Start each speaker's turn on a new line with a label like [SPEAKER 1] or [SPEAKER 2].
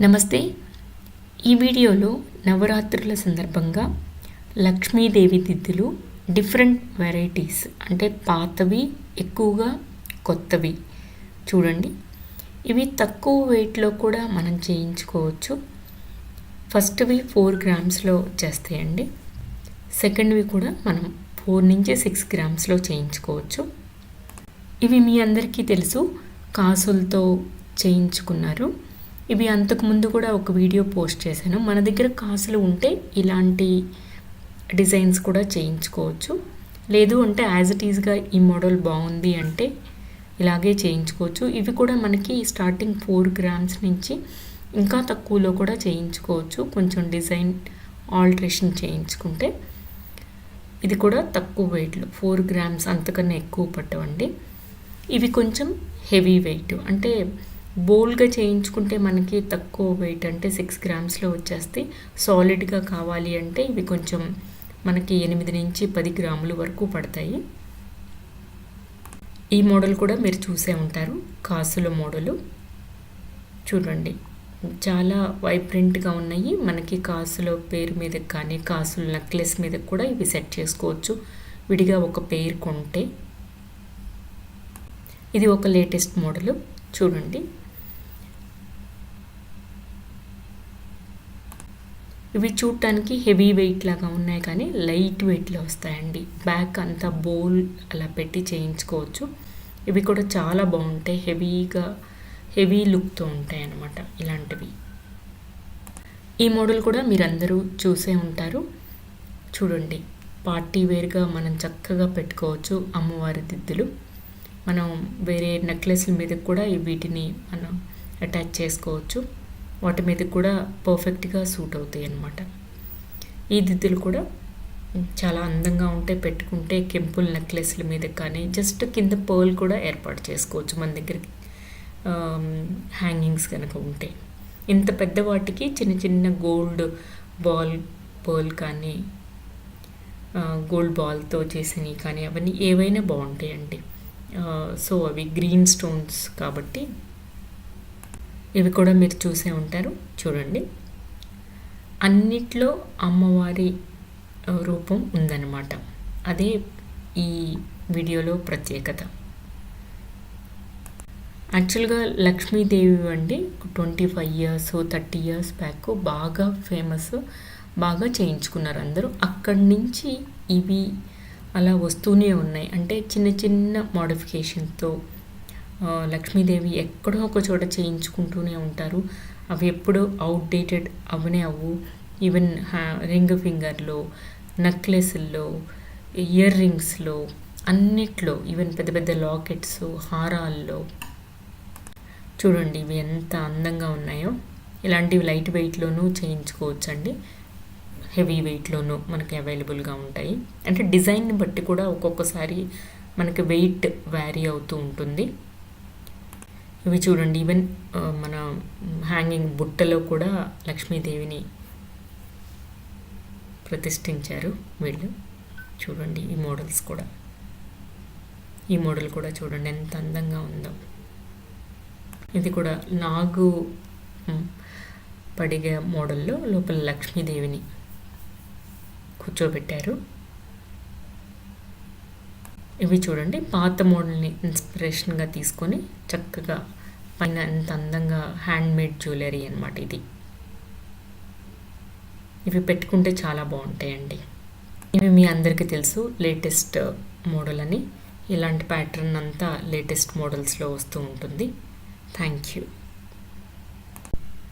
[SPEAKER 1] నమస్తే. ఈ వీడియోలో నవరాత్రుల సందర్భంగా లక్ష్మీదేవి దిద్దులు డిఫరెంట్ వెరైటీస్ అంటే పాతవి ఎక్కువగా కొత్తవి. చూడండి. ఇవి తక్కువ వెయిట్లో కూడా మనం చేయించుకోవచ్చు. ఫస్ట్వి ఫోర్ గ్రామ్స్లో చేస్తాయండి. సెకండ్వి కూడా మనం ఫోర్ నుంచి సిక్స్ గ్రామ్స్లో చేయించుకోవచ్చు. ఇవి మీ అందరికీ తెలుసు. కాసులతో చేయించుకున్నారు. ఇవి అంతకుముందు కూడా ఒక వీడియో పోస్ట్ చేశాను. మన దగ్గర కాసులు ఉంటే ఇలాంటి డిజైన్స్ కూడా చేయించుకోవచ్చు. లేదు అంటే యాజ్ ఇట్ ఈజ్గా ఈ మోడల్ బాగుంది అంటే ఇలాగే చేయించుకోవచ్చు. ఇవి కూడా మనకి స్టార్టింగ్ ఫోర్ గ్రామ్స్ నుంచి ఇంకా తక్కువలో కూడా చేయించుకోవచ్చు. కొంచెం డిజైన్ ఆల్ట్రేషన్ చేయించుకుంటే ఇది కూడా తక్కువ వెయిట్లో ఫోర్ గ్రామ్స్ అంతకన్నా ఎక్కువ పట్టవండి. ఇవి కొంచెం హెవీ వెయిట్ అంటే బోల్గా చేయించుకుంటే మనకి తక్కువ వెయిట్ అంటే సిక్స్ గ్రామ్స్లో వచ్చేస్తే సాలిడ్గా కావాలి అంటే ఇవి కొంచెం మనకి ఎనిమిది నుంచి పది గ్రాముల వరకు పడతాయి. ఈ మోడల్ కూడా మీరు చూసే ఉంటారు. కాసుల మోడలు. చూడండి. చాలా వైబ్రెంట్గా ఉన్నాయి. మనకి కాసుల పేరు మీద కానీ కాసుల నెక్లెస్ మీద కూడా ఇవి సెట్ చేసుకోవచ్చు. విడిగా ఒక పేరు కొంటే. ఇది ఒక లేటెస్ట్ మోడలు. చూడండి. ఇవి చూడటానికి హెవీ వెయిట్ లాగా ఉన్నాయి కానీ లైట్ వెయిట్లో వస్తాయండి. బ్యాక్ అంతా బోల్ అలా పెట్టి చేయించుకోవచ్చు. ఇవి కూడా చాలా బాగుంటాయి. హెవీగా హెవీ లుక్తో ఉంటాయి అన్నమాట ఇలాంటివి. ఈ మోడల్ కూడా మీరందరూ చూసే ఉంటారు. చూడండి పార్టీ వేర్గా మనం చక్కగా పెట్టుకోవచ్చు అమ్మవారి దిద్దులు. మనం వేరే నెక్లెస్ల మీద కూడా వీటిని మనం అటాచ్ చేసుకోవచ్చు. వాటి మీద కూడా పర్ఫెక్ట్గా సూట్ అవుతాయి అన్నమాట. ఈ దిద్దులు కూడా చాలా అందంగా ఉంటే పెట్టుకుంటే కెంపుల్ నెక్లెస్ల మీద కానీ జస్ట్ కింద పర్ల్ కూడా ఏర్పాటు చేసుకోవచ్చు మన దగ్గర హ్యాంగింగ్స్ కనుక ఉంటే. ఇంత పెద్ద వాటికి చిన్న చిన్న గోల్డ్ బాల్ పర్ల్ కానీ గోల్డ్ బాల్తో చేసినవి కానీ అవన్నీ ఏవైనా బాగుంటాయండి. సో అవి గ్రీన్ స్టోన్స్ కాబట్టి ఇవి కూడా మీరు చూసే ఉంటారు. చూడండి. అన్నిట్లో అమ్మవారి రూపం ఉందన్నమాట. అదే ఈ వీడియోలో ప్రత్యేకత. యాక్చువల్గా లక్ష్మీదేవి అండి twenty five years thirty years back బాగా ఫేమస్ బాగా చేయించుకున్నారు అందరూ. అక్కడి నుంచి ఇవి అలా వస్తూనే ఉన్నాయి. అంటే చిన్న చిన్న మోడిఫికేషన్తో లక్ష్మీదేవి ఎక్కడో ఒక చోట చేయించుకుంటూనే ఉంటారు. అవి ఎప్పుడో అవుట్డేటెడ్ అవనే అవ్వు. ఈవెన్ హ్యా రింగ్ ఫింగర్లో నెక్లెస్ల్లో ఇయర్ రింగ్స్లో అన్నిట్లో ఈవెన్ పెద్ద పెద్ద లాకెట్స్ హారాల్లో. చూడండి ఇవి ఎంత అందంగా ఉన్నాయో. ఇలాంటివి లైట్ వెయిట్లోనూ చేయించుకోవచ్చండి. హెవీ వెయిట్లోనూ మనకి అవైలబుల్గా ఉంటాయి. అంటే డిజైన్ని బట్టి కూడా ఒక్కొక్కసారి మనకి వెయిట్ వ్యారీ అవుతూ ఉంటుంది. ఇవి చూడండి. ఈవెన్ మన హ్యాంగింగ్ బుట్టలో కూడా లక్ష్మీదేవిని ప్రతిష్ఠించారు వీళ్ళు. చూడండి ఈ మోడల్స్ కూడా. ఈ మోడల్ కూడా చూడండి ఎంత అందంగా ఉందో. ఇది కూడా నాగు పడిగే మోడల్లో లోపల లక్ష్మీదేవిని కూర్చోబెట్టారు. ఇవి చూడండి. పాత మోడల్ని ఇన్స్పిరేషన్గా తీసుకొని చక్కగా పైన ఎంత అందంగా హ్యాండ్మేడ్ జ్యువెలరీ అనమాట ఇది. ఇవి పెట్టుకుంటే చాలా బాగుంటాయండి. ఇవి మీ అందరికీ తెలుసు లేటెస్ట్ మోడల్ అని ఇలాంటి ప్యాటర్న్ అంతా లేటెస్ట్ మోడల్స్లో వస్తూ ఉంటుంది. Thank you.